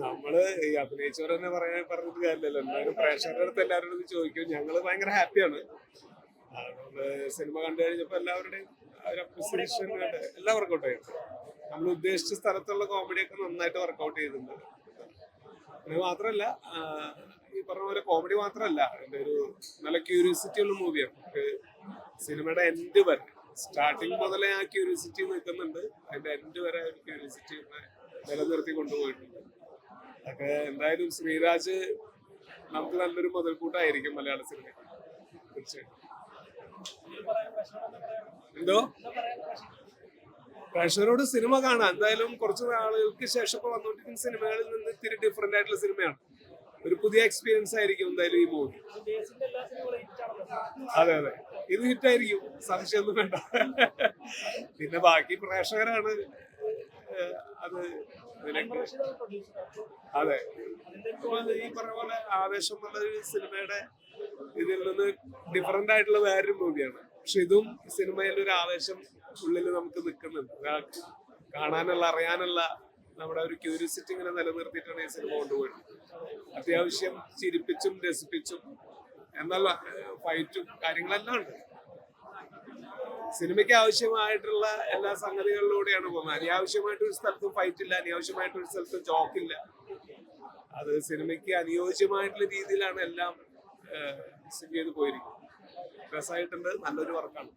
നമ്മൾ ഈ അഭിനയിച്ചവർ തന്നെ പറയാൻ പറഞ്ഞിട്ട് കാര്യമില്ലല്ലോ. എല്ലാവരും പ്രേക്ഷകരുടെ അടുത്ത് എല്ലാവരും ചോദിക്കും. ഞങ്ങൾ ഭയങ്കര ഹാപ്പിയാണ്. അതുകൊണ്ട് സിനിമ കണ്ടു കഴിഞ്ഞപ്പോ എല്ലാവരുടെയും അപ്രിസിയേഷൻ എല്ലാം വർക്കൗട്ട് ചെയ്തു നമ്മൾ ഉദ്ദേശിച്ച സ്ഥലത്തുള്ള കോമഡി ഒക്കെ നന്നായിട്ട് വർക്കൗട്ട് ചെയ്തിട്ടുണ്ട്. അത് മാത്രമല്ല ഈ പറഞ്ഞ പോലെ കോമഡി മാത്രമല്ല എന്റെ ഒരു നല്ല ക്യൂരിയോസിറ്റി ഉള്ള മൂവിയാണ് സിനിമയുടെ എൻഡ് വരെ. സ്റ്റാർട്ടിങ് മുതലേ ആ ക്യൂരിയോസിറ്റി നിൽക്കുന്നുണ്ട്. അതിന്റെ എൻഡ് വരെ ഒരു ക്യൂരിയോസിറ്റി നിലനിർത്തി കൊണ്ടുപോയിട്ടുണ്ട്. അതൊക്കെ എന്തായാലും ശ്രീരാജ് നമുക്ക് നല്ലൊരു മുതൽക്കൂട്ടായിരിക്കും മലയാള സിനിമ തീർച്ചയായിട്ടും. എന്തോ? പ്രേക്ഷകരോട് സിനിമ കാണാം. എന്തായാലും കുറച്ച് നാളുകൾക്ക് ശേഷം ഇപ്പൊ വന്നുകൊണ്ടിരിക്കുന്ന സിനിമകളിൽ നിന്ന് ഇത്തിരി ഡിഫറെന്റ് ആയിട്ടുള്ള സിനിമയാണ്. ഒരു പുതിയ എക്സ്പീരിയൻസ് ആയിരിക്കും എന്തായാലും ഈ മൂവി അതെ അതെ. ഇത് ഹിറ്റായിരിക്കും. സംശയമൊന്നും വേണ്ട. പിന്നെ ബാക്കി പ്രേക്ഷകരാണ് അത് അതെ. ഈ പറഞ്ഞ പോലെ ആവേശം ഉള്ള സിനിമയുടെ ഇതിൽ നിന്ന് ഡിഫറെന്റ് ആയിട്ടുള്ള വേറൊരു മൂവിയാണ്. പക്ഷെ ഇതും സിനിമയിൽ ഒരു ആവേശം ഉള്ളിൽ നമുക്ക് നിൽക്കുന്നുണ്ട്. കാണാനുള്ള അറിയാനുള്ള നമ്മുടെ ഒരു ക്യൂരിയോസിറ്റി ഇങ്ങനെ നിലനിർത്തിയിട്ടാണ് ഈ സിനിമ കൊണ്ടുപോയത്. അത്യാവശ്യം ചിരിപ്പിച്ചും രസിപ്പിച്ചും എന്നാൽ ഫൈറ്റും കാര്യങ്ങളെല്ലാം ഉണ്ട്. സിനിമയ്ക്ക് ആവശ്യമായിട്ടുള്ള എല്ലാ സംഗതികളിലൂടെയാണ് പോകുന്നത്. അനാവശ്യമായിട്ട് ഒരു സ്ഥലത്തും ഫൈറ്റ് ഇല്ല അനാവശ്യമായിട്ട് ഒരു സ്ഥലത്തും ജോക്കില്ല. അത് സിനിമയ്ക്ക് അനുയോജ്യമായിട്ടുള്ള രീതിയിലാണ് എല്ലാം സ്ഥിതി ചെയ്ത് പോയിരിക്കുന്നത്. രസമായിട്ടുണ്ട് നല്ലൊരു വർക്കാണ്.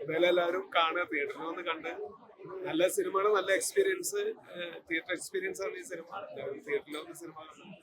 എന്തായാലും എല്ലാവരും കാണുക തിയേറ്ററിൽ വന്ന് കണ്ട്. നല്ല സിനിമയാണ് നല്ല എക്സ്പീരിയൻസ് തിയേറ്റർ എക്സ്പീരിയൻസ് ആണ് ഈ സിനിമ. തിയേറ്ററിൽ വന്ന് സിനിമ കാണുന്നത്